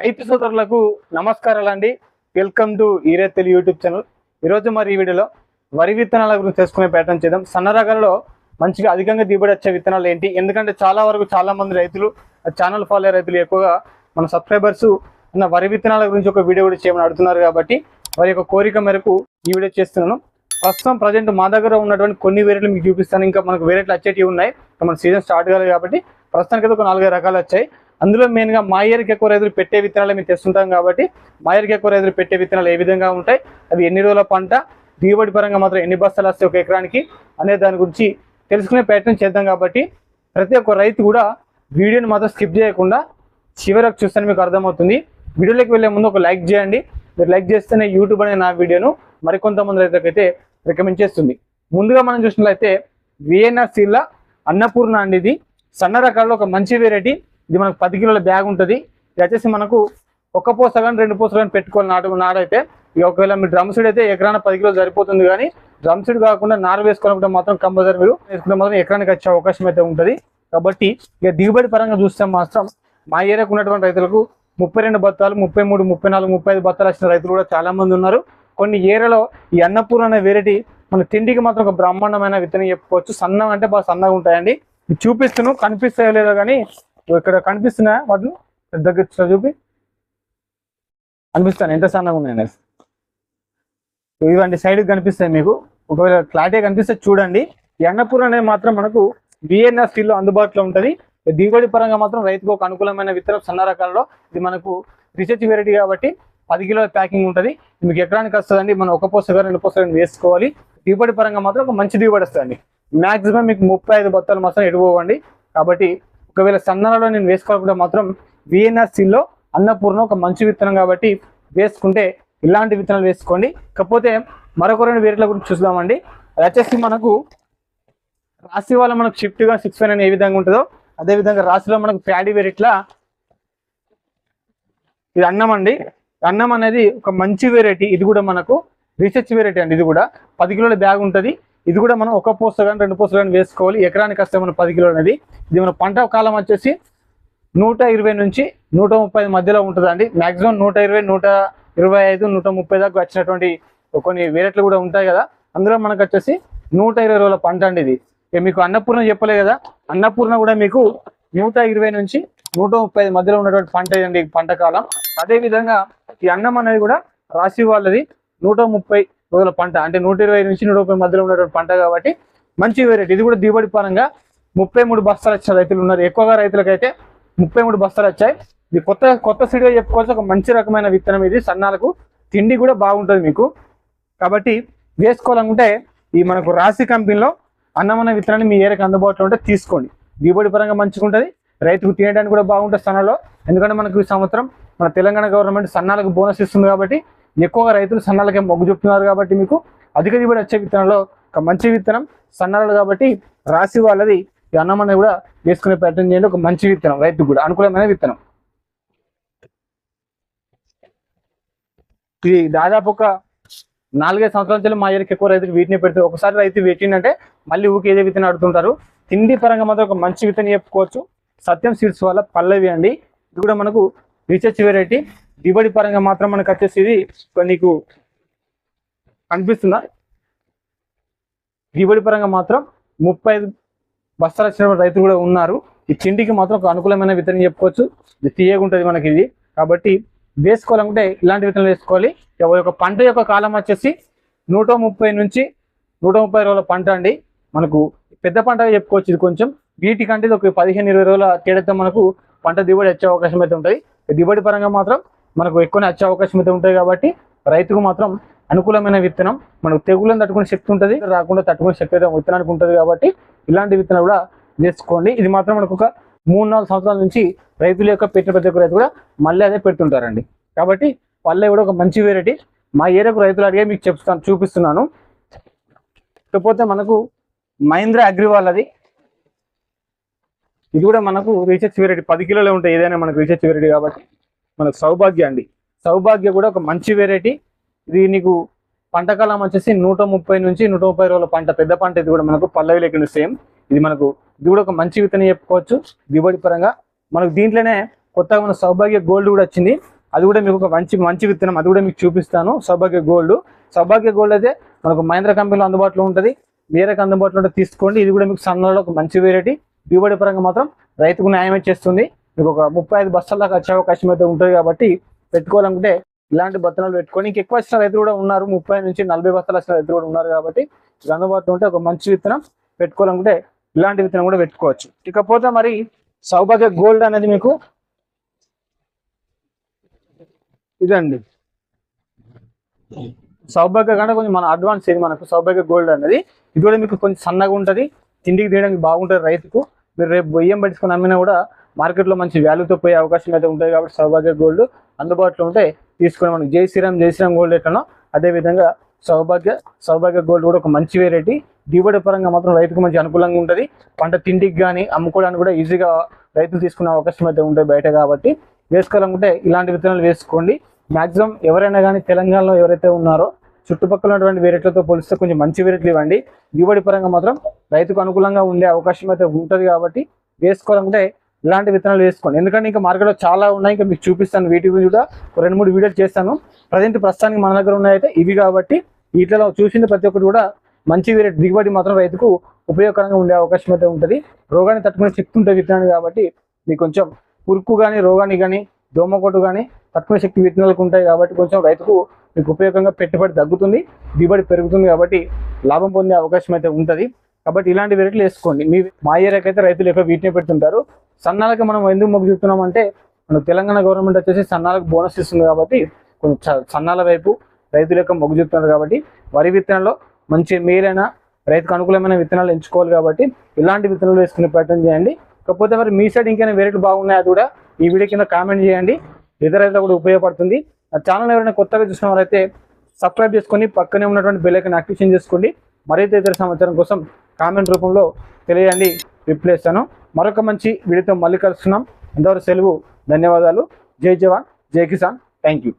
రైతు సోదరులకు నమస్కారాలు అండి వెల్కమ్ టు ఈరేతెలి యూట్యూబ్ ఛానల్. ఈరోజు మరి ఈ వీడియోలో వరి విత్తనాల గురించి తెలుసుకునే ప్రయత్నం చేద్దాం. సన్న రకాలలో మంచిగా అధికంగా దిగుబడి వచ్చే విత్తనాలు ఏంటి? ఎందుకంటే చాలా వరకు చాలా మంది రైతులు ఛానల్ ఫాలో అయ్యే రైతులు ఎక్కువగా మన సబ్స్క్రైబర్స్ ఉన్న వరి విత్తనాల గురించి ఒక వీడియో కూడా చేయమని అడుగుతున్నారు కాబట్టి వారి యొక్క కోరిక మేరకు ఈ వీడియో చేస్తున్నాను. ప్రస్తుతం ప్రజెంట్ మా దగ్గర ఉన్నటువంటి కొన్ని వేరేట్లు మీకు చూపిస్తాను. ఇంకా మనకు వేరేట్లు వచ్చేటివి ఉన్నాయి. మన సీజన్ స్టార్ట్ కాలేదు కాబట్టి ప్రస్తుతానికి అయితే ఒక నాలుగైదు రకాలు వచ్చాయి. అందులో మెయిన్గా మా ఎక్కువ రైతులు పెట్టే విత్తనాలు మేము తెస్తుంటాం కాబట్టి మా ఇయర్కి ఎక్కువ రైతులు పెట్టే విత్తనాలు ఏ విధంగా ఉంటాయి అవి ఎన్ని రోజుల పంట దిగుబడి పరంగా మాత్రం ఎన్ని బస్తాలు వస్తాయి ఒక ఎకరానికి అనే దాని గురించి తెలుసుకునే ప్రయత్నం చేద్దాం కాబట్టి ప్రతి ఒక్క రైతు కూడా వీడియోని మాత్రం స్కిప్ చేయకుండా చివరకు చూస్తే మీకు అర్థమవుతుంది. వీడియోలోకి వెళ్ళే ముందు ఒక లైక్ చేయండి. మీరు లైక్ చేస్తేనే యూట్యూబ్ అనే నా వీడియోను మరికొంతమంది రైతులకైతే రికమెండ్ చేస్తుంది. ముందుగా మనం చూసినట్లయితే విఎన్ఆర్సీల అన్నపూర్ణ అండి ఇది. సన్న రకాల్లో ఒక మంచి వెరైటీ ఇది మనకు పది కిలోల బ్యాగ్ ఉంటుంది. ఇది వచ్చేసి మనకు ఒక పూస కానీ రెండు పూసలు కానీ పెట్టుకోవాలి నాటు నాడైతే. ఇక ఒకవేళ మీ డ్రమ్ సీడ్ అయితే ఎకరాన పది కిలోలు సరిపోతుంది కానీ డ్రమ్ సీడ్ కాకుండా నారు వేసుకోవాలంటే మాత్రం కంపల్సరీ మీరు వేసుకుంటే మాత్రం ఎకరానికి వచ్చే అవకాశం అయితే ఉంటుంది. కాబట్టి ఇక దిగుబడి పరంగా చూస్తే మాత్రం మా ఏరియాకు ఉన్నటువంటి రైతులకు ముప్పై రెండు బత్తాలు ముప్పై మూడు ముప్పై నాలుగు ముప్పై ఐదు బత్తాలు వచ్చిన రైతులు కూడా చాలా మంది ఉన్నారు. కొన్ని ఏరియాలో ఈ అన్నపూర్ణ అనే వెరైటీ మన తిండికి మాత్రం ఒక బ్రహ్మాండమైన విత్తనం చెప్పుకోవచ్చు. సన్నం అంటే బాగా సన్నగా ఉంటాయండి. చూపిస్తున్నాను కనిపిస్తాయో లేదో కానీ ఇక్కడ కనిపిస్తున్నాయా వాటిని? దగ్గర చూపి. అనిపిస్తాను ఎంత సన్నగా ఉన్నాయి ఇవండి సైడ్కి కనిపిస్తాయి మీకు. ఒకవేళ క్లారిటీ కనిపిస్తే చూడండి. ఎన్నపూర్ అనేది మాత్రం మనకు బిఎన్ఆర్ స్టీల్లో అందుబాటులో ఉంటుంది. దిగుబడి పరంగా మాత్రం రైతుకు ఒక అనుకూలమైన విత్తనం సన్న రకాలలో. ఇది మనకు రీసెర్చ్ వెరైటీ కాబట్టి పది కిలోల ప్యాకింగ్ ఉంటుంది. మీకు ఎకరానికి వస్తుందండి. మనం ఒక పోసగా రెండు పోసగా వేసుకోవాలి. దిగుబడి పరంగా మాత్రం ఒక మంచి దిగుబడి వస్తుందండి. మాక్సిమం మీకు ముప్పై ఐదు బత్తాలు మాత్రం ఎడిపోవండి కాబట్టి ఒకవేళ సన్నలలో నేను వేసుకోవాలనుకుంటే మాత్రం విఎన్ఆర్సీలో అన్నపూర్ణ ఒక మంచి విత్తనం కాబట్టి వేసుకుంటే ఇలాంటి విత్తనాలు వేసుకోండి. కాకపోతే మరొక రెండు వేరేట్ల గురించి చూద్దామండి. అది వచ్చేసి మనకు రాశి వల్ల మనకు షిఫ్ట్గా సిక్స్ ఫైవ్ ఏ విధంగా ఉంటుందో అదే విధంగా రాశిలో మనకు ప్యాడీ వేరేట్లా ఇది అన్నం అండి. అన్నం అనేది ఒక మంచి వెరైటీ ఇది కూడా మనకు రీసెర్చ్ వెరైటీ అండి. ఇది కూడా పది కిలోల బ్యాగ్ ఉంటుంది. ఇది కూడా మనం ఒక పూస కానీ రెండు పూసలు కానీ వేసుకోవాలి. ఎకరానికి వస్తే మనం పది కిలోలు అనేది. ఇది మన పంట కాలం వచ్చేసి నూట ఇరవై నుంచి నూట ముప్పై మధ్యలో ఉంటుందండి. మ్యాక్సిమం నూట ఇరవై నూట ఇరవై ఐదు నూట ముప్పై దాకా వచ్చినటువంటి కొన్ని వేరేట్లు కూడా ఉంటాయి కదా. అందులో మనకు వచ్చేసి నూట ఇరవై రోజుల పంట అండి ఇది. మీకు అన్నపూర్ణ చెప్పలే కదా. అన్నపూర్ణ కూడా మీకు నూట ఇరవై నుంచి నూట ముప్పై మధ్యలో ఉన్నటువంటి పంట అండి పంట కాలం. అదేవిధంగా ఈ అన్నం అనేది కూడా రాశి వాళ్ళది నూట ముప్పై రోజుల పంట అంటే నూట ఇరవై నుంచి నూట ముప్పై మధ్యలో ఉన్నటువంటి పంట కాబట్టి మంచి వెరైటీ ఇది కూడా దిగుబడి పరంగా ముప్పై మూడు బస్తాలు వచ్చిన రైతులు ఉన్నారు. ఎక్కువగా రైతులకైతే ముప్పై మూడు బస్తాలు వచ్చాయి. ఇది కొత్త కొత్త సీడ్గా చెప్పుకోవచ్చు. ఒక మంచి రకమైన విత్తనం ఇది. సన్నాలకు తిండి కూడా బాగుంటుంది మీకు. కాబట్టి వేసుకోవాలనుకుంటే ఈ మనకు రాశి కంపెనీలో అన్నమన్న విత్తనాన్ని మీ ఏరకు అందుబాటులో ఉంటే తీసుకోండి. దిగుబడి పరంగా మంచిగా ఉంటుంది రైతుకు తినడానికి కూడా బాగుంటుంది సన్నలో. ఎందుకంటే మనకు ఈ సంవత్సరం మన తెలంగాణ గవర్నమెంట్ సన్నాలకు బోనస్ ఇస్తుంది కాబట్టి ఎక్కువగా రైతులు సన్నాలకే మొగ్గు చూపుతున్నారు కాబట్టి మీకు అధిక దిగుబడి వచ్చే విత్తనంలో ఒక మంచి విత్తనం సన్నాలు కాబట్టి రాసి వాళ్ళది ఈ అన్నం కూడా వేసుకునే ప్రయత్నం చేయండి. ఒక మంచి విత్తనం రైతుకు కూడా అనుకూలమైన విత్తనం. ఇది దాదాపు ఒక నాలుగైదు సంవత్సరాల నుంచి మా ఏరికి ఎక్కువ రైతులు వీటిని పెడతారు ఒకసారి రైతు పెట్టిందంటే మళ్ళీ ఊరికి ఏదే విత్తనం అడుగుతుంటారు. తిండి పరంగా మాత్రం ఒక మంచి విత్తనం చెప్పుకోవచ్చు. సత్యం సీడ్స్ వల్ల పల్లవి అండి. ఇది కూడా మనకు రీసెర్చ్ వెరైటీ. దిగుబడి పరంగా మాత్రం మనకు వచ్చేసి ఇది నీకు కనిపిస్తుందా? దిగుబడి పరంగా మాత్రం ముప్పై ఐదు బస్తాలు వచ్చిన రైతులు కూడా ఉన్నారు. ఈ చిండికి మాత్రం ఒక అనుకూలమైన విత్తనం చెప్పుకోవచ్చు. ఇది తీయగుంటుంది మనకి ఇది. కాబట్టి వేసుకోవాలనుకుంటే ఇలాంటి విత్తనాలు వేసుకోవాలి. ఒక పంట యొక్క కాలం వచ్చేసి నూట ముప్పై నుంచి నూట ముప్పై రోజుల పంట అండి. మనకు పెద్ద పంట చెప్పుకోవచ్చు ఇది కొంచెం. వీటికంటే ఇది ఒక పదిహేను ఇరవై రోజుల తేడాతో మనకు పంట దిగుబడి వచ్చే అవకాశం అయితే ఉంటుంది. దిగుబడి పరంగా మాత్రం మనకు ఎక్కువ వచ్చే అవకాశం అయితే ఉంటుంది కాబట్టి రైతుకు మాత్రం అనుకూలమైన విత్తనం మనకు తెగులను తట్టుకునే శక్తి ఉంటుంది రాకుండా తట్టుకునే శక్తి అయితే విత్తనానికి ఉంటుంది కాబట్టి ఇలాంటి విత్తనం కూడా వేసుకోండి ఇది మాత్రం మనకు ఒక మూడు నాలుగు సంవత్సరాల నుంచి రైతుల యొక్క పెట్టిన ప్రతి ఒక్క రైతు కూడా మళ్ళీ అదే పెడుతుంటారండి. కాబట్టి వాళ్ళే కూడా ఒక మంచి వెరైటీ మా ఏరియాకు రైతులు అడిగే మీకు చెప్తాను చూపిస్తున్నాను. ఇకపోతే మనకు మహేంద్ర అగ్రివాల్ అది. ఇది కూడా మనకు రీసెర్చ్ వెరైటీ పది కిలోలే ఉంటాయి ఏదైనా మనకు రీసెర్చ్ వెరైటీ కాబట్టి. మనకు సౌభాగ్య అండి. సౌభాగ్య కూడా ఒక మంచి వెరైటీ ఇది నీకు పంట కాలం వచ్చేసి నూట ముప్పై నుంచి నూట ముప్పై రోజుల పంట. పెద్ద పంట ఇది కూడా మనకు పల్లవి లేకుండా సేమ్ ఇది మనకు ఇది కూడా ఒక మంచి విత్తనం చెప్పుకోవచ్చు. దిగుబడి పరంగా మనకు దీంట్లోనే కొత్తగా మన సౌభాగ్య గోల్డ్ కూడా వచ్చింది. అది కూడా మీకు ఒక మంచి మంచి విత్తనం. అది కూడా మీకు చూపిస్తాను. సౌభాగ్య గోల్డ్ సౌభాగ్య గోల్డ్ అయితే మనకు మహేంద్ర కంపెనీలో అందుబాటులో ఉంటుంది. వేరే అందుబాటులో ఉంటే తీసుకోండి. ఇది కూడా మీకు సన్నలో ఒక మంచి వెరైటీ దిగుబడి పరంగా మాత్రం రైతుకు న్యాయం చేస్తుంది. మీకు ఒక ముప్పై ఐదు బస్తాల దాకా వచ్చే అవకాశం అయితే ఉంటుంది కాబట్టి పెట్టుకోవాలనుకుంటే ఇలాంటి బత్తనాలు పెట్టుకొని ఇంక ఎక్కువ వచ్చిన రైతులు కూడా ఉన్నారు. ముప్పై నుంచి నలభై బస్తాలు వచ్చిన రైతులు కూడా ఉన్నారు కాబట్టి అందుబాటులో ఉంటే ఒక మంచి విత్తనం పెట్టుకోవాలనుకుంటే ఇలాంటి విత్తనం కూడా పెట్టుకోవచ్చు. ఇకపోతే మరి సౌభాగ్య గోల్డ్ అనేది మీకు ఇదండి. సౌభాగ్య కంటే కొంచెం మన అడ్వాన్స్ ఇది మనకు సౌభాగ్య గోల్డ్ అనేది. ఇది కూడా మీకు కొంచెం సన్నగా ఉంటుంది. తిండికి తీయడానికి బాగుంటుంది రైతుకు. మీరు రేపు బొయ్యం పట్టుకొని అమ్మినా కూడా మార్కెట్లో మంచి వాల్యూతో పోయే అవకాశం అయితే ఉంటుంది కాబట్టి సౌభాగ్య గోల్డ్ అందుబాటులో ఉంటే తీసుకుని మనకి జై శ్రీరామ్ జై శ్రీరామ్ గోల్డ్ ఎట్లనో అదే విధంగా సౌభాగ్య సౌభాగ్య గోల్డ్ కూడా ఒక మంచి వెరైటీ దిగుబడి పరంగా మాత్రం రైతుకు మంచి అనుకూలంగా ఉంటుంది. పంట తిండికి కానీ అమ్ముకోవడానికి కూడా ఈజీగా రైతులు తీసుకునే అవకాశం అయితే ఉంటుంది బయట కాబట్టి. వేసుకోవాలనుకుంటే ఇలాంటి విత్తనాలు వేసుకోండి. మ్యాక్సిమం ఎవరైనా కానీ తెలంగాణలో ఎవరైతే ఉన్నారో చుట్టుపక్కల ఉన్నటువంటి వేరేట్లతో పోలిస్తే కొంచెం మంచి వేరేట్లు ఇవ్వండి. దిగుబడి పరంగా మాత్రం రైతుకు అనుకూలంగా ఉండే అవకాశం అయితే ఉంటుంది కాబట్టి వేసుకోవాలనుకుంటే ఇలాంటి విత్తనాలు వేసుకోండి. ఎందుకంటే ఇంకా మార్కెట్లో చాలా ఉన్నాయి. ఇంకా మీకు చూపిస్తాను. వీటి గురించి కూడా ఒక రెండు మూడు వీడియోలు చేస్తాను. ప్రజెంట్ ప్రస్తుతానికి మన దగ్గర ఉన్నాయైతే ఇవి కాబట్టి వీటిలో చూసిన ప్రతి ఒక్కటి కూడా మంచి వేరే దిగుబడి మాత్రం రైతుకు ఉపయోగకరంగా ఉండే అవకాశం అయితే ఉంటుంది. రోగాన్ని తట్టుకునే శక్తి ఉంటుంది విత్తనాలు కాబట్టి మీకు కొంచెం పురుకు కానీ రోగాన్ని కానీ దోమకొట్టు కానీ తట్టుకునే శక్తి విత్తనాలకు ఉంటాయి కాబట్టి కొంచెం రైతుకు మీకు ఉపయోగంగా పెట్టుబడి తగ్గుతుంది దిగుబడి పెరుగుతుంది కాబట్టి లాభం పొందే అవకాశం అయితే ఉంటుంది. కాబట్టి ఇలాంటి వెరైటీలు వేసుకోండి. మీ మా ఏరియాకైతే అయితే రైతులు ఎక్కువ వీటినే పెడుతుంటారు. సన్నాలకి మనం ఎందుకు మొగ్గు చూపుతున్నాం అంటే మన తెలంగాణ గవర్నమెంట్ వచ్చేసి సన్నాలకు బోనస్ ఇస్తుంది కాబట్టి కొంచెం చ- సన్నాల వైపు రైతుల యొక్క మొగ్గు చూపుతున్నారు కాబట్టి వరి విత్తనాల్లో మంచి మేలైన రైతుకు అనుకూలమైన విత్తనాలు ఎంచుకోవాలి కాబట్టి ఇలాంటి విత్తనాలు వేసుకునే ప్రయత్నం చేయండి. కాకపోతే మరి మీ సైడ్ ఇంకైనా వెరైటీ బాగున్నాయా అది కూడా ఈ వీడియో కింద కామెంట్ చేయండి. ఇతర రైతులకు కూడా ఉపయోగపడుతుంది. నా ఛానల్ ఎవరైనా కొత్తగా చూసిన వారైతే సబ్స్క్రైబ్ చేసుకొని పక్కనే ఉన్నటువంటి బెల్ యాక్టివేషన్ చేసుకోండి. మరైతే ఇతర సమాచారం కోసం కామెంట్ రూపంలో తెలియండి రిప్లేస్ అను మరొక మంచి వీడియోతో మళ్ళీ కలుస్తున్నాం. ఎంతవరకు సెలవు ధన్యవాదాలు. జై జవాన్ జై కిసాన్. Thank you